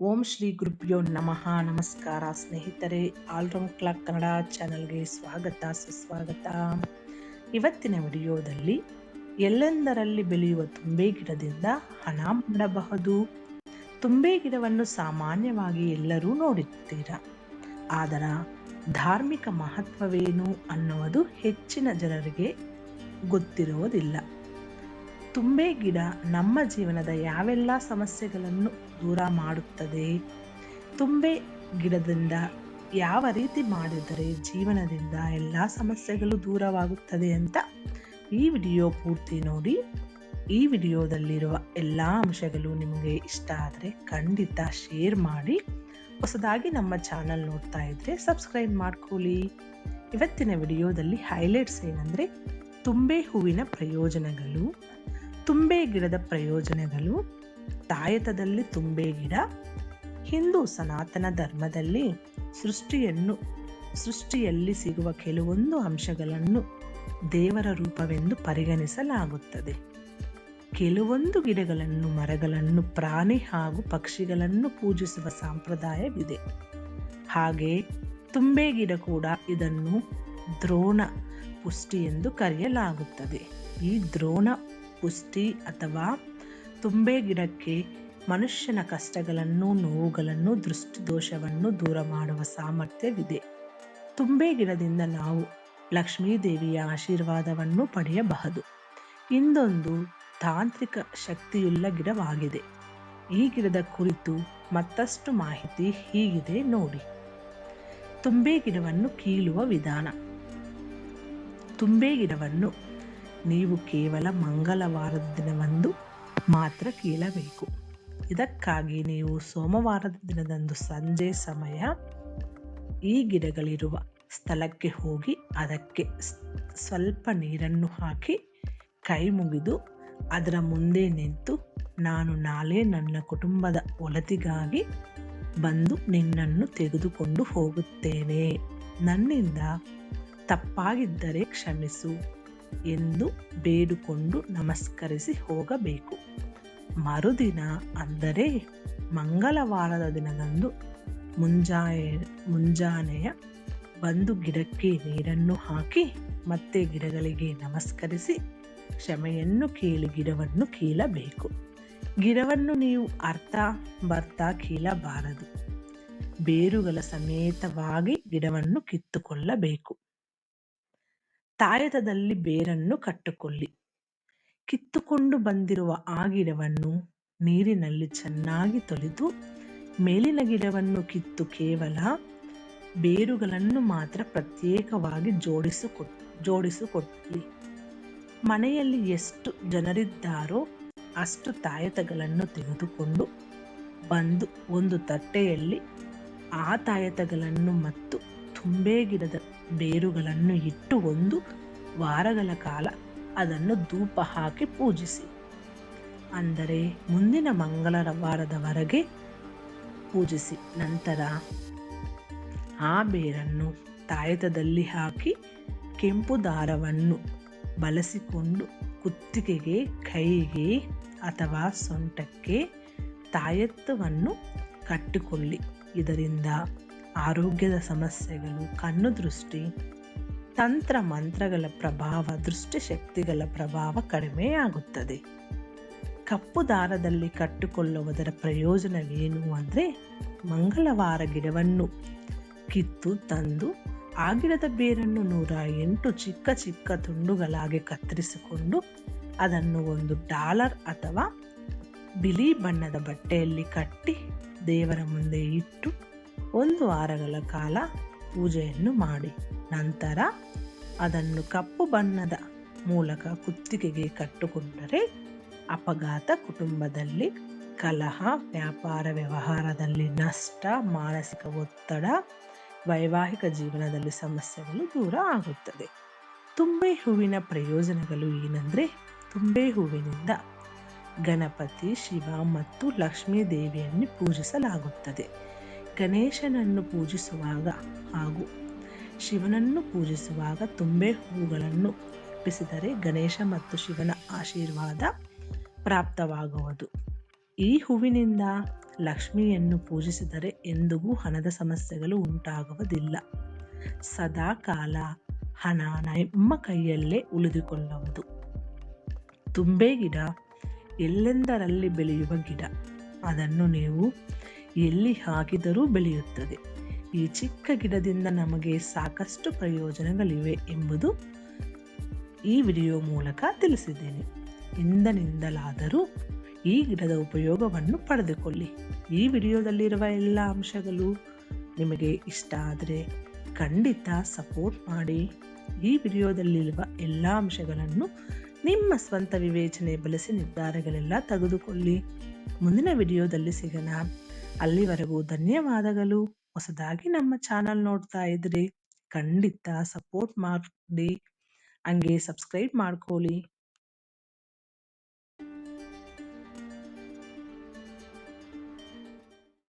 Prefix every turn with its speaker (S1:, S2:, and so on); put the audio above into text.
S1: ಓಂ ಶ್ರೀ ಗುರುಭ್ಯೋ ನಮಃ. ನಮಸ್ಕಾರ ಸ್ನೇಹಿತರೆ ಆಲ್ರೌಂಡ್ ಕ್ಲಾಕ್ ಕನ್ನಡ ಚಾನಲ್ಗೆ ಸ್ವಾಗತ, ಸುಸ್ವಾಗತ. ಇವತ್ತಿನ ವಿಡಿಯೋದಲ್ಲಿ ಎಲ್ಲೆಂದರಲ್ಲಿ ಬೆಳೆಯುವ ತುಂಬೆ ಗಿಡದಿಂದ ಹಣ ಮಾಡಬಹುದು. ತುಂಬೆ ಗಿಡವನ್ನು ಸಾಮಾನ್ಯವಾಗಿ ಎಲ್ಲರೂ ನೋಡುತ್ತೀರಾ ಆದರ ಧಾರ್ಮಿಕ ಮಹತ್ವವೇನು ಅನ್ನುವುದು ಹೆಚ್ಚಿನ ಜನರಿಗೆ ಗೊತ್ತಿರುವುದಿಲ್ಲ ತುಂಬೆ ಗಿಡ ನಮ್ಮ ಜೀವನದ ಯಾವೆಲ್ಲ ಸಮಸ್ಯೆಗಳನ್ನು ದೂರ ಮಾಡುತ್ತದೆ? ತುಂಬೆ ಗಿಡದಿಂದ ಯಾವ ರೀತಿ ಮಾಡಿದರೆ ಜೀವನದಿಂದ ಎಲ್ಲ ಸಮಸ್ಯೆಗಳು ದೂರವಾಗುತ್ತದೆ ಅಂತ ಈ ವಿಡಿಯೋ ಪೂರ್ತಿ ನೋಡಿ. ಈ ವಿಡಿಯೋದಲ್ಲಿರುವ ಎಲ್ಲ ಅಂಶಗಳು ನಿಮಗೆ ಇಷ್ಟ ಆದರೆ ಖಂಡಿತ ಶೇರ್ ಮಾಡಿ. ಹೊಸದಾಗಿ ನಮ್ಮ ಚಾನಲ್ ನೋಡ್ತಾ ಇದ್ರೆ ಸಬ್ಸ್ಕ್ರೈಬ್ ಮಾಡ್ಕೊಳ್ಳಿ. ಇವತ್ತಿನ ವಿಡಿಯೋದಲ್ಲಿ ಹೈಲೈಟ್ಸ್ ಏನಂದರೆ ತುಂಬೆ ಹೂವಿನ ಪ್ರಯೋಜನಗಳು. ಗಿಡದ ಪ್ರಯೋಜನಗಳು, ತಾಯತದಲ್ಲಿ ತುಂಬೆ ಗಿಡ, ಹಿಂದೂ ಸನಾತನ ಧರ್ಮದಲ್ಲಿ ಸೃಷ್ಟಿಯನ್ನು, ಸೃಷ್ಟಿಯಲ್ಲಿ ಸಿಗುವ ಕೆಲವೊಂದು ಅಂಶಗಳನ್ನು ದೇವರ ರೂಪವೆಂದು ಪರಿಗಣಿಸಲಾಗುತ್ತದೆ. ಕೆಲವೊಂದು ಗಿಡಗಳನ್ನು, ಮರಗಳನ್ನು, ಪ್ರಾಣಿ ಹಾಗೂ ಪಕ್ಷಿಗಳನ್ನು ಪೂಜಿಸುವ ಸಂಪ್ರದಾಯವಿದೆ. ಹಾಗೆ ತುಂಬೆ ಗಿಡ ಕೂಡ ಇದನ್ನು ದ್ರೋಣ ಪುಷ್ಟಿ ಎಂದು ಕರೆಯಲಾಗುತ್ತದೆ. ಈ ದ್ರೋಣ ಪುಷ್ಟಿ ಅಥವಾ ತುಂಬೆ ಗಿಡಕ್ಕೆ ಮನುಷ್ಯನ ಕಷ್ಟಗಳನ್ನು, ನೋವುಗಳನ್ನು, ದೃಷ್ಟಿದೋಷವನ್ನು ದೂರ ಮಾಡುವ ಸಾಮರ್ಥ್ಯವಿದೆ. ತುಂಬೆ ಗಿಡದಿಂದ ನಾವು ಲಕ್ಷ್ಮೀ ದೇವಿಯ ಆಶೀರ್ವಾದವನ್ನು ಪಡೆಯಬಹುದು. ಇಂದೊಂದು ತಾಂತ್ರಿಕ ಶಕ್ತಿಯುಳ್ಳ ಗಿಡವಾಗಿದೆ. ಈ ಗಿಡದ ಕುರಿತು ಮತ್ತಷ್ಟು ಮಾಹಿತಿ ಹೀಗಿದೆ ನೋಡಿ. ತುಂಬೆ ಗಿಡವನ್ನು ಕೀಳುವ ವಿಧಾನ. ತುಂಬೆ ಗಿಡವನ್ನು ನೀವು ಕೇವಲ ಮಂಗಳವಾರದ ದಿನವಂದು ಮಾತ್ರ ಕೇಳಬೇಕು. ಇದಕ್ಕಾಗಿ ನೀವು ಸೋಮವಾರದ ದಿನದಂದು ಸಂಜೆ ಸಮಯ ಈ ಗಿಡಗಳಿರುವ ಸ್ಥಳಕ್ಕೆ ಹೋಗಿ ಅದಕ್ಕೆ ಸ್ವಲ್ಪ ನೀರನ್ನು ಹಾಕಿ ಕೈ ಮುಗಿದು ಅದರ ಮುಂದೆ ನಿಂತು ನಾನು ನಾಳೆ ನನ್ನ ಕುಟುಂಬದ ಒಲತಿಗಾಗಿ ಬಂದು ನಿನ್ನನ್ನು ತೆಗೆದುಕೊಂಡು ಹೋಗುತ್ತೇನೆ. ನನ್ನಿಂದ ತಪ್ಪಾಗಿದ್ದರೆ ಕ್ಷಮಿಸು. ಎಂದು ಬೇಡಿಕೊಂಡು ನಮಸ್ಕರಿಸಿ ಹೋಗಬೇಕು. ಮರುದಿನ ಅಂದರೆ ಮಂಗಳವಾರದ ದಿನದಂದು ಮುಂಜಾನೆ, ಮುಂಜಾನೆಯ ಬಂದು ಗಿಡಕ್ಕೆ ನೀರನ್ನು ಹಾಕಿ ಮತ್ತೆ ಗಿಡಗಳಿಗೆ ನಮಸ್ಕರಿಸಿ ಕ್ಷಮೆಯನ್ನು ಕೇಳಿ ಗಿಡವನ್ನು ಕೀಳಬೇಕು. ಗಿಡವನ್ನು ನೀವು ಅರ್ಥ ಬರ್ತಾ ಕೀಳಬಾರದು. ಬೇರುಗಳ ಸಮೇತವಾಗಿ ಗಿಡವನ್ನು ಕಿತ್ತುಕೊಳ್ಳಬೇಕು. ತಾಯತದಲ್ಲಿ ಬೇರನ್ನು ಕಟ್ಟಿಕೊಳ್ಳಿ. ಕಿತ್ತುಕೊಂಡು ಬಂದಿರುವ ಆ ಗಿಡವನ್ನು ನೀರಿನಲ್ಲಿ ಚೆನ್ನಾಗಿ ತೊಳೆದು, ಮೇಲಿನ ಗಿಡವನ್ನು ಕಿತ್ತು ಕೇವಲ ಬೇರುಗಳನ್ನು ಮಾತ್ರ ಪ್ರತ್ಯೇಕವಾಗಿ ಜೋಡಿಸಿಕೊ ಜೋಡಿಸಿಕೊಟ್ಟಿ ಮನೆಯಲ್ಲಿ ಎಷ್ಟು ಜನರಿದ್ದಾರೋ ಅಷ್ಟು ತಾಯತಗಳನ್ನು ತೆಗೆದುಕೊಂಡು ಬಂದು ಒಂದು ತಟ್ಟೆಯಲ್ಲಿ ಆ ತಾಯತಗಳನ್ನು ಮತ್ತು ತುಂಬೆ ಗಿಡದ ಬೇರುಗಳನ್ನು ಇಟ್ಟು ಒಂದು ವಾರಗಳ ಕಾಲ ಅದನ್ನು ಧೂಪ ಹಾಕಿ ಪೂಜಿಸಿ. ಅಂದರೆ ಮುಂದಿನ ಮಂಗಳವಾರದವರೆಗೆ ಪೂಜಿಸಿ. ನಂತರ ಆ ಬೇರನ್ನು ತಾಯತದಲ್ಲಿ ಹಾಕಿ ಕೆಂಪು ದಾರವನ್ನು ಬಳಸಿಕೊಂಡು ಕುತ್ತಿಗೆಗೆ, ಕೈಗೆ ಅಥವಾ ಸೊಂಟಕ್ಕೆ ತಾಯತ್ತವನ್ನು ಕಟ್ಟಿಕೊಳ್ಳಿ. ಇದರಿಂದ ಆರೋಗ್ಯದ ಸಮಸ್ಯೆಗಳು, ಕಣ್ಣು ದೃಷ್ಟಿ, ತಂತ್ರ ಮಂತ್ರಗಳ ಪ್ರಭಾವ ದೃಷ್ಟಿಶಕ್ತಿಗಳ ಪ್ರಭಾವ ಕಡಿಮೆಯಾಗುತ್ತದೆ ಕಪ್ಪು ದಾರದಲ್ಲಿ ಕಟ್ಟಿಕೊಳ್ಳುವುದರ ಪ್ರಯೋಜನವೇನು ಅಂದರೆ ಮಂಗಳವಾರ ಗಿಡವನ್ನು ಕಿತ್ತು ತಂದು, ಆ ಗಿಡದ ಬೇರನ್ನು ನೂರ ಎಂಟು ಚಿಕ್ಕ ಚಿಕ್ಕ ತುಂಡುಗಳಾಗಿ ಕತ್ತರಿಸಿಕೊಂಡು ಅದನ್ನು ಒಂದು ಡಾಲರ್ ಅಥವಾ ಬಿಳಿ ಬಣ್ಣದ ಬಟ್ಟೆಯಲ್ಲಿ ಕಟ್ಟಿ ದೇವರ ಮುಂದೆ ಇಟ್ಟು ಒಂದು ವಾರಗಳ ಕಾಲ ಪೂಜೆಯನ್ನು ಮಾಡಿ. ನಂತರ ಅದನ್ನು ಕಪ್ಪು ಬಣ್ಣದ ಮೂಲಕ ಕುತ್ತಿಗೆಗೆ ಕಟ್ಟುಕೊಂಡರೆ ಅಪಘಾತ ಕುಟುಂಬದಲ್ಲಿ ಕಲಹ, ವ್ಯಾಪಾರ ವ್ಯವಹಾರದಲ್ಲಿ ನಷ್ಟ, ಮಾನಸಿಕ ಒತ್ತಡ, ವೈವಾಹಿಕ ಜೀವನದಲ್ಲಿ ಸಮಸ್ಯೆಗಳು ದೂರ ಆಗುತ್ತದೆ. ತುಂಬೆ ಹೂವಿನ ಪ್ರಯೋಜನಗಳು ಏನಂದರೆ ತುಂಬೆ ಹೂವಿನಿಂದ ಗಣಪತಿ, ಶಿವ ಮತ್ತು ಲಕ್ಷ್ಮೀ ದೇವಿಯನ್ನು ಪೂಜಿಸಲಾಗುತ್ತದೆ. ಗಣೇಶನನ್ನು ಪೂಜಿಸುವಾಗ ಹಾಗೂ ಶಿವನನ್ನು ಪೂಜಿಸುವಾಗ ತುಂಬೆ ಹೂಗಳನ್ನು ಅರ್ಪಿಸಿದರೆ ಗಣೇಶ ಮತ್ತು ಶಿವನ ಆಶೀರ್ವಾದ ಪ್ರಾಪ್ತವಾಗುವುದು. ಈ ಹೂವಿನಿಂದ ಲಕ್ಷ್ಮಿಯನ್ನು ಪೂಜಿಸಿದರೆ ಎಂದಿಗೂ ಹಣದ ಸಮಸ್ಯೆಗಳು ಉಂಟಾಗುವುದಿಲ್ಲ. ಸದಾ ಕಾಲ ಹಣ ನಮ್ಮ ಕೈಯಲ್ಲೇ ಉಳಿದುಕೊಳ್ಳುವುದು. ತುಂಬೆ ಗಿಡ ಎಲ್ಲೆಂದರಲ್ಲಿ ಬೆಳೆಯುವ ಗಿಡ, ಅದನ್ನು ನೀವು ಎಲ್ಲಿ ಹಾಕಿದರೂ ಬೆಳೆಯುತ್ತದೆ. ಈ ಚಿಕ್ಕ ಗಿಡದಿಂದ ನಮಗೆ ಸಾಕಷ್ಟು ಪ್ರಯೋಜನಗಳಿವೆ ಎಂಬುದು ಈ ವಿಡಿಯೋ ಮೂಲಕ ತಿಳಿಸಿದ್ದೇನೆ. ಇಂದನಿಂದಲಾದರೂ ಈ ಗಿಡದ ಉಪಯೋಗವನ್ನು ಪಡೆದುಕೊಳ್ಳಿ. ಈ ವಿಡಿಯೋದಲ್ಲಿರುವ ಎಲ್ಲ ಅಂಶಗಳು ನಿಮಗೆ ಇಷ್ಟ ಆದರೆ ಖಂಡಿತ ಸಪೋರ್ಟ್ ಮಾಡಿ. ಈ ವಿಡಿಯೋದಲ್ಲಿರುವ ಎಲ್ಲ ಅಂಶಗಳನ್ನು ನಿಮ್ಮ ಸ್ವಂತ ವಿವೇಚನೆ ಬಳಸಿ ನಿರ್ಧಾರಗಳೆಲ್ಲ ತೆಗೆದುಕೊಳ್ಳಿ. ಮುಂದಿನ ವಿಡಿಯೋದಲ್ಲಿ ಸಿಗೋಣ. ಅಲ್ಲಿವರೆಗೂ ಧನ್ಯವಾದಗಳು. ಹೊಸದಾಗಿ ನಮ್ಮ ಚಾನಲ್ ನೋಡ್ತಾ ಇದ್ರೆ ಖಂಡಿತ ಸಪೋರ್ಟ್ ಮಾಡಿ. ಹಂಗೆ ಸಬ್ಸ್ಕ್ರೈಬ್ ಮಾಡ್ಕೊಳ್ಳಿ.